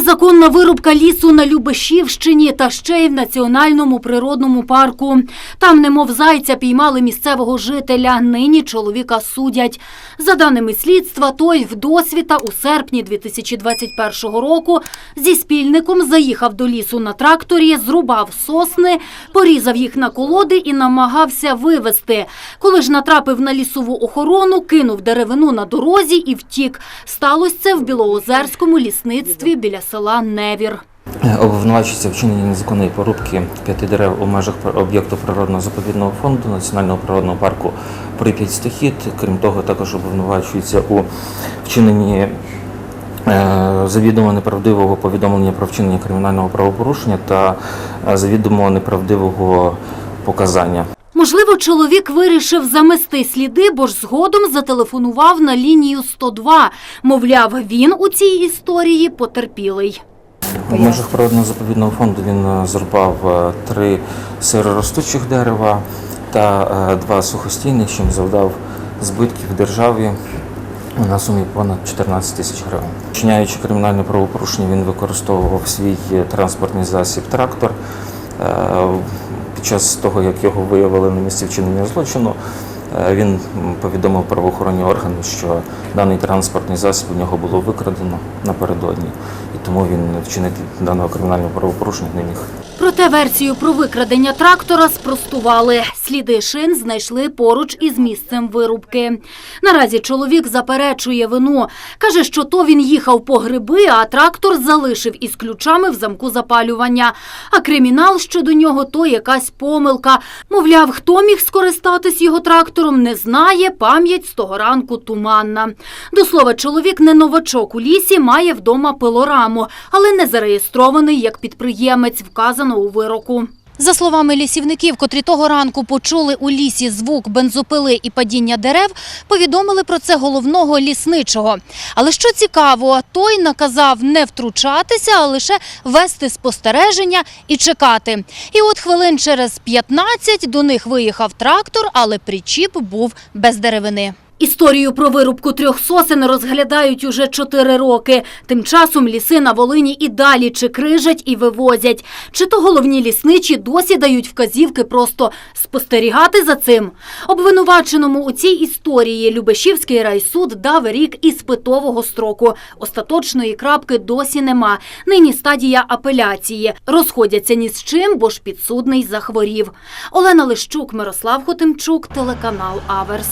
Незаконна вирубка лісу на Любешівщині та ще й в національному природному парку. Там, немов зайця, піймали місцевого жителя. Нині чоловіка судять. За даними слідства, той вдосвіта у серпні 2021 року зі спільником заїхав до лісу на тракторі, зрубав сосни, порізав їх на колоди і намагався вивезти. Коли ж натрапив на лісову охорону, кинув деревину на дорозі і втік. Сталося це в Білоозерському лісництві біля села Невір. Обвинувачується вчинення незаконної порубки п'яти дерев у межах об'єкту природного заповідного фонду Національного природного парку Прип'ять Стихід. Крім того, також обвинувачується у вчиненні е, завідомо неправдивого повідомлення про вчинення кримінального правопорушення та е, завідомо неправдивого показання. Можливо, чоловік вирішив замести сліди, бо ж згодом зателефонував на лінію 102. Мовляв, він у цій історії потерпілий. У межах природного заповідного фонду він е, зрубав е, три сироростучих дерева та е, два сухостійних, чим завдав збитків державі на сумі понад 14 тисяч гривень. Вчиняючи кримінальне правопорушення, він використовував свій транспортний засіб трактор. Під час того, як його виявили на місці вчинення злочину, е, він повідомив правоохоронні органи, що даний транспортний засіб у нього було викрадено напередодні, і тому він вчинити даного кримінального правопорушення не міг. Проте версію про викрадення трактора спростували. Сліди шин знайшли поруч із місцем вирубки. Наразі чоловік заперечує вину. Каже, що то він їхав по гриби, а трактор залишив із ключами в замку запалювання. А кримінал щодо нього то якась помилка. Мовляв, хто міг скористатись його трактором, не знає. Пам'ять з того ранку туманна. До слова, чоловік не новачок у лісі, має вдома пилораму, але не зареєстрований як підприємець, вказано у вироку. За словами лісівників, котрі того ранку почули у лісі звук бензопили і падіння дерев, повідомили про це головного лісничого. Але що цікаво, той наказав не втручатися, а лише вести спостереження і чекати. І от хвилин через 15 до них виїхав трактор, але причіп був без деревини. Історію про вирубку трьох сосен розглядають уже чотири роки. Тим часом ліси на Волині і далі чи крижать і вивозять. Чи то головні лісничі досі дають вказівки просто спостерігати за цим? Обвинуваченому у цій історії Любешівський райсуд дав рік іспитового строку. Остаточної крапки досі нема. Нині стадія апеляції. Розходяться ні з чим, бо ж підсудний захворів. Олена Лищук, Мирослав Хотимчук, телеканал Аверс.